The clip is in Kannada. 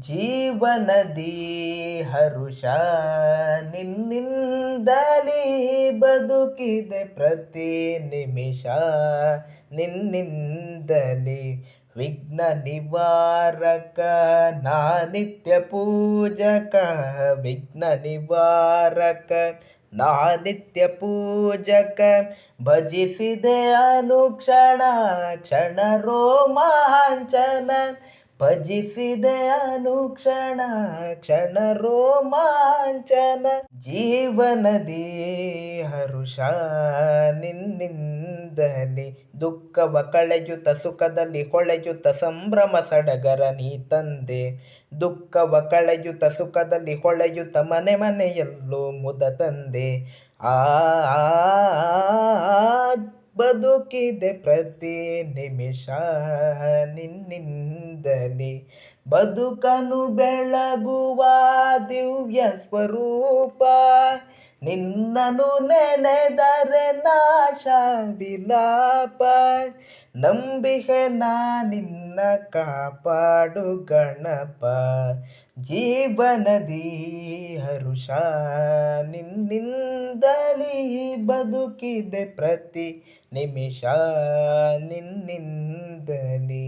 ಜೀವನದಿ ಹರುಷ ನಿನ್ನಿಂದಲೇ ಬದುಕಿದೆ ಪ್ರತಿ ನಿಮಿಷ. ನಿನ್ನಿಂದಲೇ ವಿಘ್ನ ನಿವಾರಕ ನಾ ನಿತ್ಯ ಪೂಜಕ, ವಿಘ್ನ ನಿವಾರಕ ನಾ ನಿತ್ಯ ಪೂಜಕ, ಭಜಿಸಿದೆ ಅನುಕ್ಷಣ ಕ್ಷಣ ರೋಮಾಂಚನ ಭಜಿಸಿದೆ ಅನುಕ್ಷಣ, ಕ್ಷಣ ರೋಮಾಂಚನ, ಜೀವನದಿ ಹರುಷ ನಿನ್ನಿಂದಲಿ. ದುಃಖವ ಕಳೆಯುತ್ತ ಸುಖದಲ್ಲಿ ಹೊಳೆಯುತ್ತ ಸಂಭ್ರಮ ಸಡಗರ ನೀ ತಂದೆ. ದುಃಖವ ಕಳೆಯುತ್ತ ಸುಖದಲ್ಲಿ ಹೊಳೆಯುತ್ತ ಮನೆ ಮನೆಯಲ್ಲೂ ಮುದ ತಂದೆ. ಆ ಬದುಕಿದೆ ಪ್ರತಿ ನಿಮಿಷ ನಿನ್ನಿಂದಲೇ. ಬದುಕನು ಬೆಳಗುವ ದಿವ್ಯ ಸ್ವರೂಪ. ನಿನ್ನನು ನೆನೆದರೆ ನಾಶ ವಿಲಾಪ. ನಂಬಿಕೆ ನಾ ನಿನ್ನ ಕಾಪಾಡು ಗಣಪ. ಜೀವನದಿ ಹರುಷ ನಿನ್ನಿಂದಲಿ ಬದುಕಿದೆ ಪ್ರತಿ ನಿಮಿಷ ನಿನ್ನಿಂದಲೇ